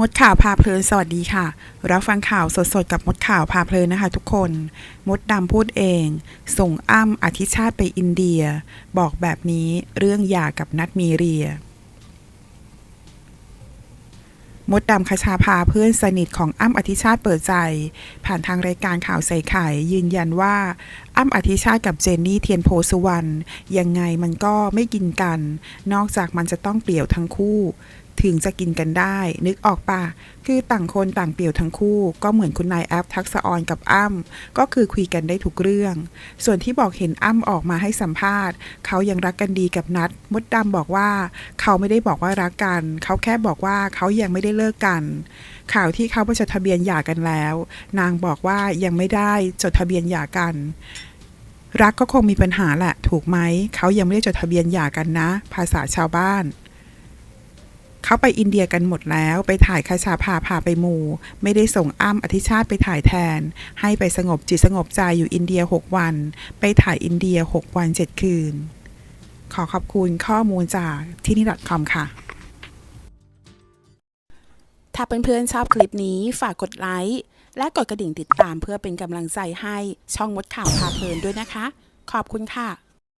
มดข่าวพาเพลินสวัสดีค่ะ รับฟังข่าวสดๆ กับมดข่าวพาเพลินนะคะทุกคน มดดำพูดเอง ส่งอ้ำอธิชาติไปอินเดีย บอกแบบนี้เรื่องหย่ากับนัดมีเรีย มดดำคชาพาเพื่อนสนิทของอ้ำอธิชาติเปิดใจ ผ่านทางรายการข่าวใส่ไข่ยืนยันว่าอ้ำอธิชาติกับเจนนี่เทียนโพสุวรรณยังไงมันก็ไม่กินกัน นอกจากมันจะต้องเปลี่ยวทั้งคู่ ถึงจะกินกันได้ นึกออกปะคือต่างคนต่างเปลี่ยวทั้งคู่ ก็เหมือนคุณนายแอปทักษะออนกับอ้ำก็คือคุยกันได้ทุกเรื่อง ส่วนที่บอกเห็นอ้ำออกมาให้สัมภาษณ์ เขายังรักกันดีกับนัดมดดำบอกว่า เขาไม่ได้บอกว่ารักกัน เขาแค่บอกว่าเขายังไม่ได้เลิกกัน ข่าวที่เขาไปจดทะเบียนหย่ากันแล้ว นางบอกว่ายังไม่ได้จดทะเบียนหย่ากันรักก็คงมีปัญหาแหละ ถูกไหม เขายังไม่ได้จดทะเบียนหย่ากันนะ ภาษาชาวบ้าน เขาไปอินเดียกันหมดแล้ว ไปถ่ายคาชาพาพาไปมู ไม่ได้ส่งอ้ำอธิชาติไปถ่ายแทน ให้ไปสงบจิตสงบใจอยู่อินเดีย 6 วัน ไปถ่ายอินเดีย 6 วัน 7 คืน ขอขอบคุณข้อมูลจากที่นี่ .com ค่ะถ้าเพื่อนๆชอบคลิปนี้ฝากกดไลค์ และกดกระดิ่งติดตามเพื่อเป็นกำลังใจให้ช่องมดข่าวพาเพลินด้วยนะคะ ขอบคุณค่ะ